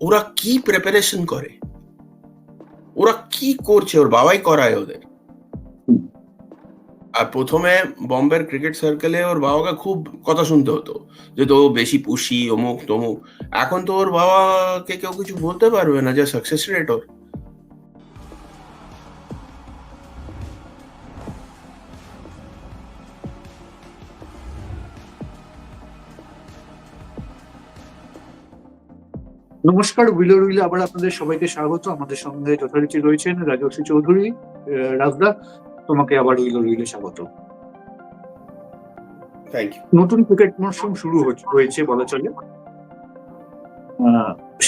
ওরা কি প্রিপারেশন করে? ওরা কি করছে? ওর বাবাই করায় ওদের। আর প্রথমে বম্বের ক্রিকেট সার্কেলে ওর বাবাকে খুব কথা শুনতে হতো। যে তো বেশি পুষি অমুক, তমুক। এখন তো ওর বাবাকে কেউ কিছু বলতে পারবে না, যে সাকসেস রেট ওর। নমস্কার উইলো রুইলে আবার আপনাদের সবাইকে স্বাগত। আমাদের সঙ্গে যথারীতি রয়েছেন রাজশ্রী চৌধুরী রাজদা তোমাকে আবার উইলো রুইলে স্বাগত। নতুন ক্রিকেট মরশুম শুরু হয়েছে বলা চলে।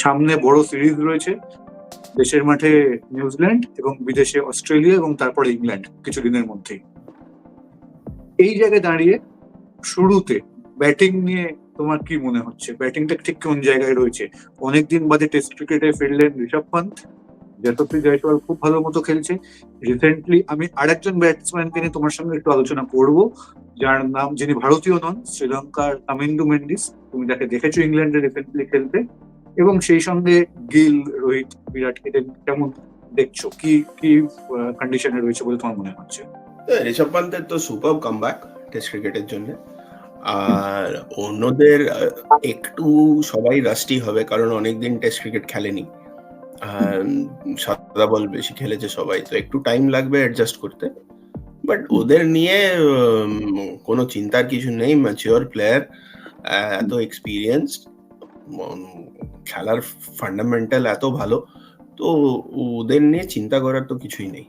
সামনে বড় সিরিজ রয়েছে দেশের মাঠে নিউজিল্যান্ড এবং বিদেশে অস্ট্রেলিয়া এবং তারপরে ইংল্যান্ড কিছুদিনের মধ্যেই। এই জায়গায় দাঁড়িয়ে শুরুতে ব্যাটিং নিয়ে তোমার কি মনে হচ্ছে? ব্যাটিংটা ঠিক কোন জায়গায় রয়েছে? অনেকদিন বাদে টেস্ট ক্রিকেটে ফিরলেন ঋষভ পান্ত যশস্বী জয়সওয়াল খুব ভালো মতো খেলছে। রিসেন্টলি আমি আরেকজন ব্যাটসম্যানকে নিয়ে তোমার সঙ্গে একটু আলোচনা করব, যার নাম যিনি ভারতীয় নন, শ্রীলঙ্কার তামিন্দু মেন্ডিস। তুমি তাকে দেখেছ ইংল্যান্ডে রিসেন্টলি খেলতে। এবং সেই সঙ্গে গিল, রোহিত, বিরাট, এদের কেমন দেখছ? কি কি কন্ডিশনে রয়েছে বলে তোমার মনে হচ্ছে? ঋষভ পান্তের তো সুপার কামব্যাক টেস্ট ক্রিকেটের জন্য। আর অন্যদের একটু সবাই রাস্টি হবে কারণ অনেকদিন টেস্ট ক্রিকেট খেলেনি। সাদা বল বেশি খেলেছে সবাই, তো একটু টাইম লাগবে অ্যাডজাস্ট করতে। বাট ওদের নিয়ে কোনো চিন্তার কিছু নেই ম্যাচিওর প্লেয়ার এত এক্সপিরিয়েন্স খেলার ফান্ডামেন্টাল এত ভালো, তো ওদের নিয়ে চিন্তা করার তো কিছুই নেই।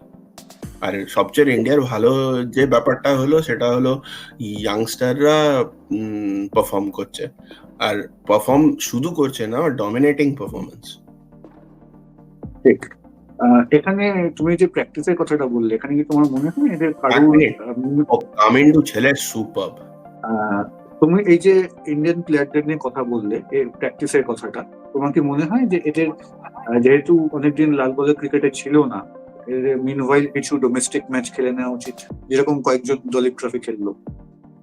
আর সবচেয়ে ইন্ডিয়ার ভালো যে ব্যাপারটা হলো সেটা হলো ইয়াংস্টাররা পারফর্ম করছে। আর পারফর্ম শুধু করছে না ডমিনেটিং পারফরমেন্স ঠিক। এখানে তুমি যে প্র্যাকটিসের কথাটা বললে এখানে কি তোমার মনে হয় এদের. আহ, ছেলে সুপার তুমি এই যে ইন্ডিয়ান প্লেয়ারদের নিয়ে কথা বললে এর প্র্যাকটিসের কথাটা তোমার কি মনে হয় যে এদের যেহেতু অনেকদিন লাল বলের ক্রিকেটে ছিল না মিনওয়াইল কিছু ডোমেস্টিক ম্যাচ খেলে নেওয়া উচিত। যেরকম কয়েকজন দলীপ ট্রফি খেললো।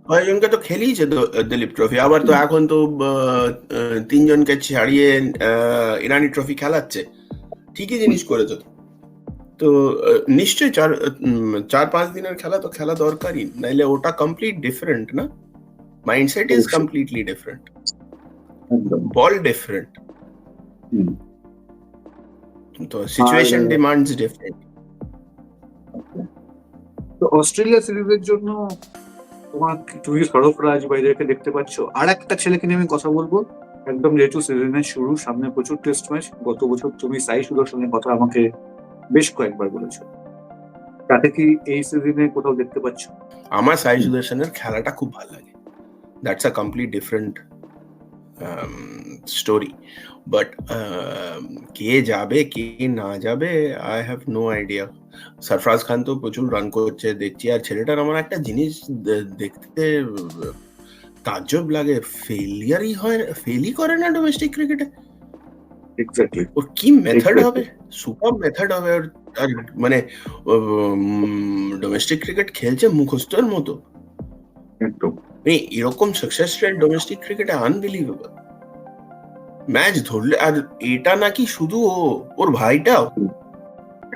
কয়েকজনকে তো খেলিয়েছে দিলীপ ট্রফি আবার তো এখন তো তিনজনকে ছাড়িয়ে ইরানি ট্রফি খেলাচ্ছে। ঠিকই জিনিস করেছে তো। নিশ্চয়ই চার চার পাঁচ দিনের খেলা তো খেলা দরকারই নাইলে ওটা কমপ্লিট ডিফারেন্ট না? Mindset is completely different ball different. তো সিচুয়েশন ডিমান্ডস ডিফারেন্ট তো অস্ট্রেলিয়া সিরিজের জন্য তোমার তুমি সরফরাজ বাইরেকে দেখতে পাচ্ছ। আর একটা ছেলেকে নিয়ে আমি কথা বলব। একদম যেহেতু সিজনের শুরু, সামনে প্রচুর টেস্ট ম্যাচ গত বছর তুমি সাই সুদর্শনের কথা আমাকে বেশ কয়েকবার বলেছ। তাকে কি এই সিজনে কোথাও দেখতে পাচ্ছ? আমার সাই সুদর্শনের খেলাটা খুব ভালো লাগে। That's a complete different story but um, কে যাবে কে না যাবে I have no idea Sarfaraz Khan তো প্রচুর রান করছে দেখছি। আর ছেলেটার আমার একটা জিনিস দেখতে তাজ্জব লাগে। ফেলিয়ারই হয় ফেলই করে না ডোমেস্টিক ক্রিকেটে এক্স্যাক্টলি ওর কি মেথড. হবে? সুপার মেথড হবে ওর। আর মানে ডোমেস্টিক ক্রিকেট খেলছে মুখস্থের মতো। একদম। মানে এরকম সাকসেস রেট ডোমেস্টিক ক্রিকেটে আনবিলিভেবল ম্যাচ ধরলে আর এটা নাকি শুধু ও ওর ভাইটাও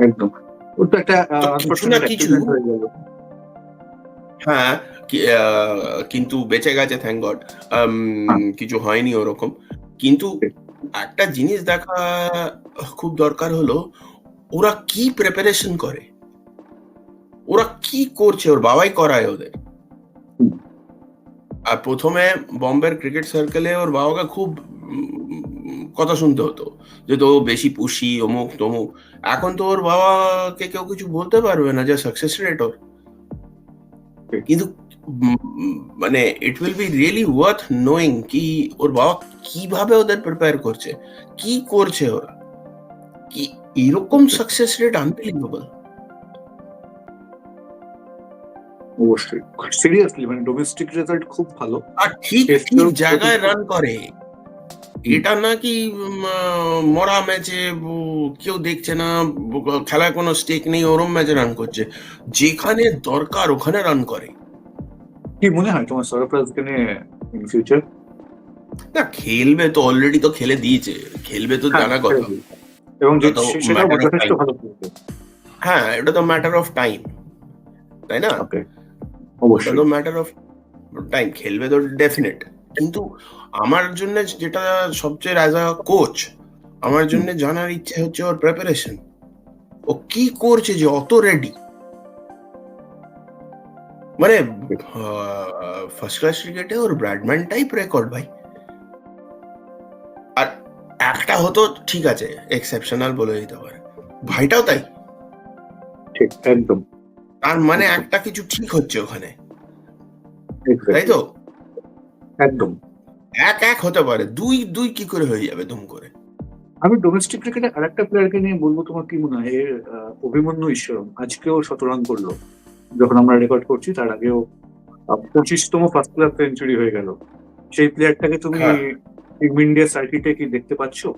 একদম। ওর তো একটা কিছু না কিছু। অ্যাক্সিডেন্ট হয়ে কিন্তু বেঁচে গেছে থ্যাংক গড। কিছু হয়নি ওরকম। কিন্তু একটা জিনিস দেখা খুব দরকার হলো ওরা কি প্রিপারেশন করে? ওরা কি করছে? ওর বাবাই করায় ওদের। আর প্রথমে বম্বের ক্রিকেট সার্কেলে ওর বাবাকে খুব কথা শুনতে হতো, যে তো বেশি পুষি, অমুক তমুক। এখন তো ওর বাবাকে কেউ কিছু বলতে পারবে না যে সাকসেস রেট ওর। কিন্তু মানে it will be really worth knowing কি ওর বাবা কীভাবে ওদের প্রিপেয়ার করছে, কি করছে ওরা। কি, এরকম সাকসেস রেট আনবিলিভেবল অবশ্যই। সিরিয়াসলি মানে ডোমেস্টিক রেজাল্ট খুব ভালো। আর ঠিক ঠিক জায়গায় রান করে? এটা নাকি মরা ম্যাচে কেউ দেখছে না খেলায় কোনো স্টেক নেই ওরম ম্যাচে রান করছে। যেখানে দরকার ওখানে রান করে। কি মনে হয় তোমার সরফরাজকে নিয়ে ইন ফিউচার না খেলবে তো অলরেডি তো খেলে দিয়েছে। খেলবে তো জানা হ্যাঁ, কথা এবং হ্যাঁ এটা তো ম্যাটার অফ টাইম তাই না? অবশ্যই। ম্যাটার অফ টাইম খেলবে তো ডেফিনেট কিন্তু আমার জন্য যেটা সবচেয়ে অ্যাজ আ কোচ আমার জন্য জানার ইচ্ছে হচ্ছে ওর প্রিপারেশন ও কি করছে যে অত রেডি মানে ফার্স্ট ক্লাস ক্রিকেটে ওর ব্র্যাডম্যান টাইপ রেকর্ড ভাই। আর একটা হতো ঠিক আছে এক্সেপশনাল বলে দিতে পারে। ভাইটাও তাই। ঠিক একদম। তার মানে একটা কিছু ঠিক হচ্ছে ওখানে। তাই তো? একদম। এক এক হতে পারে দুই দুই কি করে হয়ে যাবে দুম করে? আমি ডোমেস্টিক ক্রিকেটে আরেকটা প্লেয়ারকে নিয়ে বলব তোমার কি মনে হয়? অভিমন্যু ঈশ্বরম আজকেও শত রান করল। যখন আমরা রেকর্ড করছি তার আগেও পঁচিশতম ফার্স্ট ক্লাস সেঞ্চুরি হয়ে গেল। সেই প্লেয়ারটাকে তুমি। টিম ইন্ডিয়া সার্কিটে কি দেখতে পাচ্ছো?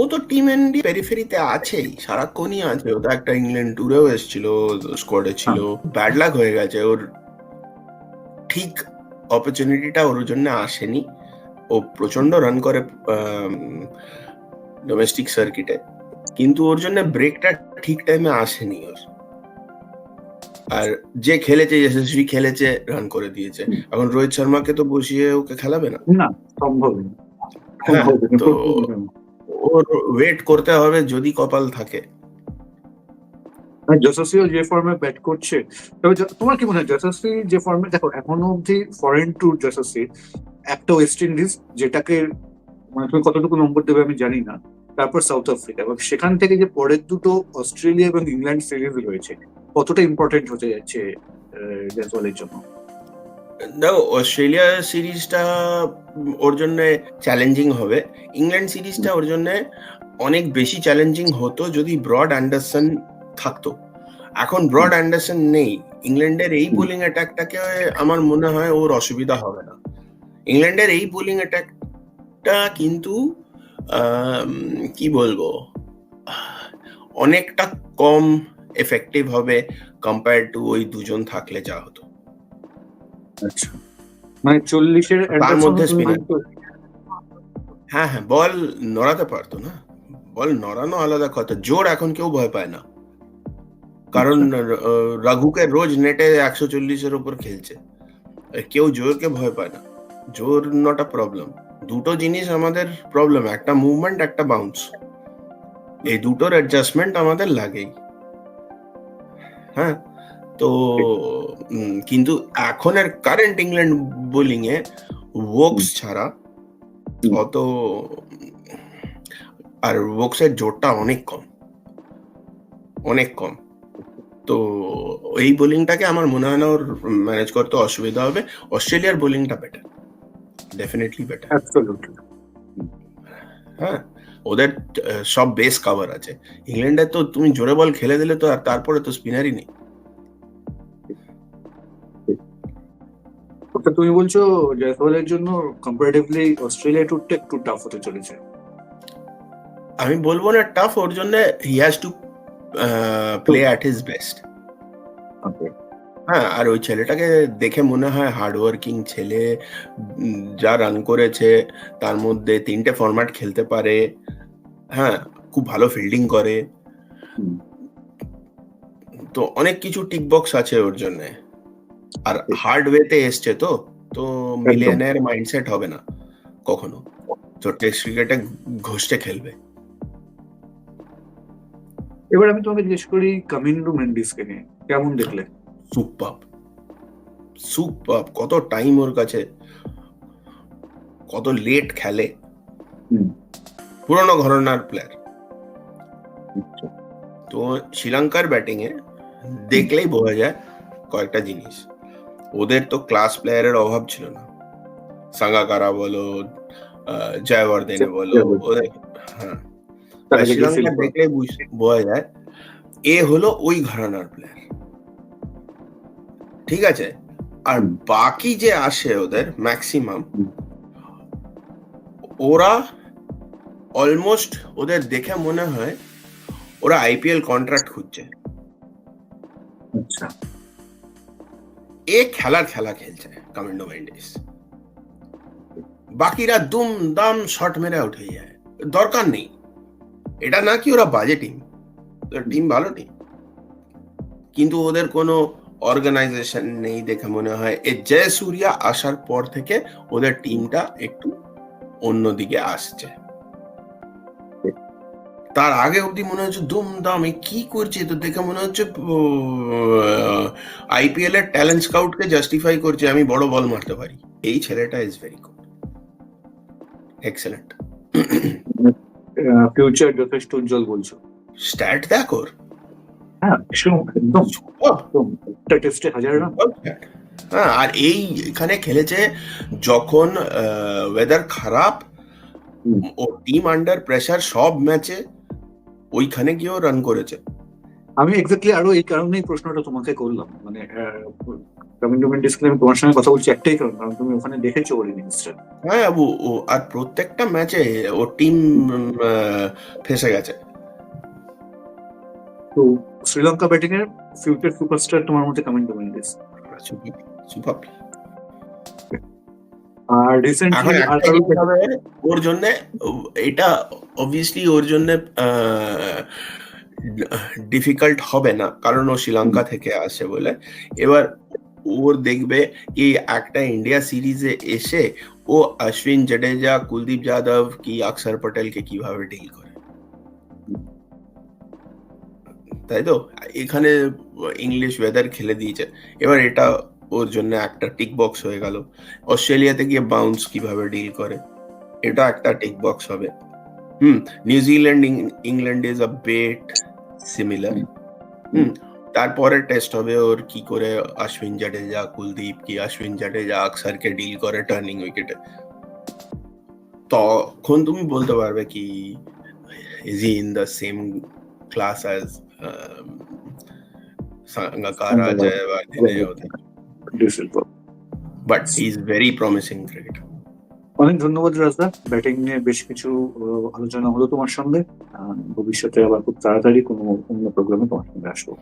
ও তো টিম এন্ডি পেরিফেরিতে আছেই সারাক্ষণই আছে। ও তো একটা ইংল্যান্ড ট্যুরেও এসেছিল স্কোয়াডে ছিল। ব্যাড লাক হয়ে গেছে। ওর ঠিক অপরচুনিটিটা ওর জন্য আসেনি। ও প্রচণ্ড রান করে ডোমেস্টিক সার্কিটে কিন্তু ওর জন্য ব্রেকটা ঠিক টাইমে আসেনি ওর। আর যে খেলেছে যশস্বী খেলেছে রান করে দিয়েছে। এখন রোহিত শর্মাকে তো বসিয়ে ওকে খেলাবে না? না সম্ভব না। হ্যাঁ, তো। ওর ওয়েট করতে হবে যদি কপাল থাকে। আর যশস্বীও যে ফর্মে ব্যাট করছে। তবে তোমার কি মনে হয়, যশস্বী যে ফর্মে দেখো, এখনও অবধি ফরেন ট্যুর যশস্বী, একটা ওয়েস্ট ইন্ডিজ যেটাকে মানে তুমি কতটুকু নম্বর দেবে আমি জানি না, তারপর সাউথ আফ্রিকা এবং সেখান থেকে যে পরের দুটো অস্ট্রেলিয়া এবং ইংল্যান্ড সিরিজ রয়েছে, কতটা ইম্পর্টেন্ট হতে যাচ্ছে জয়সওয়ালের জন্য? দেখো অস্ট্রেলিয়া সিরিজটা ওর জন্য চ্যালেঞ্জিং হবে। ইংল্যান্ড সিরিজটা ওর জন্য অনেক বেশি চ্যালেঞ্জিং হতো যদি ব্রড অ্যান্ডারসন থাকতো। এখন ব্রড অ্যান্ডারসন নেই। ইংল্যান্ডের এই বোলিং অ্যাটাকটাকে আমার মনে হয় ওর অসুবিধা হবে না। ইংল্যান্ডের এই বোলিং অ্যাটাকটা কিন্তু কি বলব অনেকটা কম এফেক্টিভ হবে কম্পেয়ার টু ওই দুজন থাকলে যা হতো। আচ্ছা। মানে চল্লিশের তার মধ্যে হ্যাঁ হ্যাঁ বল নড়াতে পারতো না। বল নড়ানো আলাদা কথা। জোর এখন কেউ ভয় পায় না। কারণ আহ, রাঘুকে রোজ নেটে একশো চল্লিশের উপর খেলছে। কেউ জোরকে ভয় পায় না। জোর নট আ প্রবলেম দুটো জিনিস আমাদের প্রবলেম একটা মুভমেন্ট একটা বাউন্স এই দুটোর অ্যাডজাস্টমেন্ট আমাদের লাগেই। হ্যাঁ? তো কিন্তু এখনের কারেন্ট ইংল্যান্ড বোলিং এ ওকস ছাড়া অত আর ওকসের জোরটা অনেক কম। অনেক কম। তো এই বোলিংটাকে আমার মনে হয় না ওর ম্যানেজ করতে অসুবিধা হবে। অস্ট্রেলিয়ার বোলিংটা বেটার ডেফিনেটলি বেটার. হ্যাঁ ওদের সব বেস কভার আছে। ইংল্যান্ডে তো তুমি জোরে বল খেলে দিলে তো আর তারপরে তো স্পিনারই নেই। অর্থাৎ তুমি বলছো জয়সওয়ালের জন্য কম্পারেটিভলি অস্ট্রেলিয়া ট্যুরটা একটু টাফ হতে চলেছে। আমি বলব না টাফ ওর জন্য he has to play at his best হ্যাঁ আর ওই ছেলেটাকে দেখে মনে হয় হার্ডওয়ার্কিং ছেলে যা রান করেছে তার মধ্যে তিনটে ফরম্যাট খেলতে পারে। হ্যাঁ খুব ভালো ফিল্ডিং করে। তো অনেক কিছু টিক বক্স আছে ওর জন্য। আর হার্ড ওয়েতে এসছে তো তো মিলিয়নের মাইন্ডসেট হবে না কখনো। তো টেস্ট ক্রিকেটে ঘষতে খেলবে। এবার আমি তোমাকে জিজ্ঞেস করি কামিন্ডু মেন্ডিসকে নিয়ে। কেমন দেখলে? সুপার সুপার কত টাইম ওর কাছে কত লেট খেলে। পুরনো ঘরনার প্লেয়ার তো শ্রীলঙ্কার ব্যাটিং এ দেখলেই বোঝা যায় কয়েকটা জিনিস। ওদের তো ক্লাস প্লেয়ারের অভাব ছিল না। সাঙ্গাকারা বলো জয়বর্ধনে বলো ওদের হ্যাঁ। শ্রীলঙ্কা দেখলে বোঝা যায় এ হলো ওই ঘরানার প্লেয়ার ঠিক আছে? আর বাকি যে আসে ওদের ম্যাক্সিমাম ওরা অলমোস্ট ওদের দেখে মনে হয় ওরা আইপিএল কন্ট্রাক্ট খুঁজছে। আচ্ছা। এ খেলার খেলা খেলছে কামিন্ডো মেন্ডিস বাকিরা দুম দাম শট মেরে হয়ে যায়। দরকার নেই। এটা না কি ওরা বাজে টিম টিম ভালো টিম কিন্তু ওদের কোনো অর্গানাইজেশন নেই দেখে মনে হয়। এই জয় সূর্যা আসার পর থেকে ওদের টিমটা একটু অন্যদিকে আসছে। তার আগে অবধি মনে হচ্ছে দুমদাম এ কি করছে? তো দেখে মনে হচ্ছে আইপিএল এর ট্যালেন্ট স্কাউটকে জাস্টিফাই করছে আমি বড় বল মারতে পারি। এই ছেলেটা is very good excellent future যথেষ্ট উজ্জ্বল বলছো। স্ট্যাট দেখ ওর। হ্যাঁ একদম একটা টেস্টে হাজার রান হ্যাঁ আর এই এখানে খেলেছে যখন ওয়েদার খারাপ। ও টিম আন্ডার প্রেসার সব ম্যাচে ওইখানে গিয়েও রান করেছে। আমি এক্স্যাক্টলি আরও এই কারণেই প্রশ্নটা তোমাকে করলাম। মানে তোমার সঙ্গে কথা বলছি একটাই কারণ কারণ তুমি ওখানে দেখেছ ওর ইনিংসটা হ্যাঁ ও আর প্রত্যেকটা ম্যাচে ও টিম ফেসে গেছে। তো শ্রীলঙ্কা ব্যাটিং এর ফিউচার সুপারস্টার তোমার মধ্যে কমিউনিটি মেন্ডিস সুপার আর রিসেন্টলি ওর জন্য এটা অবভিয়াসলি ওর জন্য ডিফিকাল্ট হবে না কারণ ও শ্রীলঙ্কা থেকে আসে বলে। এবার ওর দেখবে কি একটা ইন্ডিয়া সিরিজে এসে ও অশ্বিন জাডেজা কুলদীপ যাদব কি অক্ষর পটেলকে কীভাবে ডিল করে? তাই তো? এখানে ইংলিশ ওয়েদার খেলে দিয়েছে। এবার এটা ওর জন্য একটা টিক বক্স হয়ে গেল। অস্ট্রেলিয়াতে গিয়ে বাউন্স কীভাবে ডিল করে? এটা একটা টিক বক্স হবে। হুম New Zealand England is a bit similar hmm তারপরে টেস্ট হবে ওর কি করে অশ্বিন জাডেজা কুলদীপ কি অশ্বিন জাডেজা আকসারকে ডিল করে টার্নিং উইকেটে তখন তুমি বলতে পারবে কি is in the same class as Sangakkara Jayawardene but he is very promising cricketer অনেক ধন্যবাদ রাজদা ব্যাটিং নিয়ে বেশ কিছু আলোচনা হলো তোমার সঙ্গে। আহ, ভবিষ্যতে আবার খুব তাড়াতাড়ি কোনো অন্য প্রোগ্রামে তোমার সঙ্গে আসব।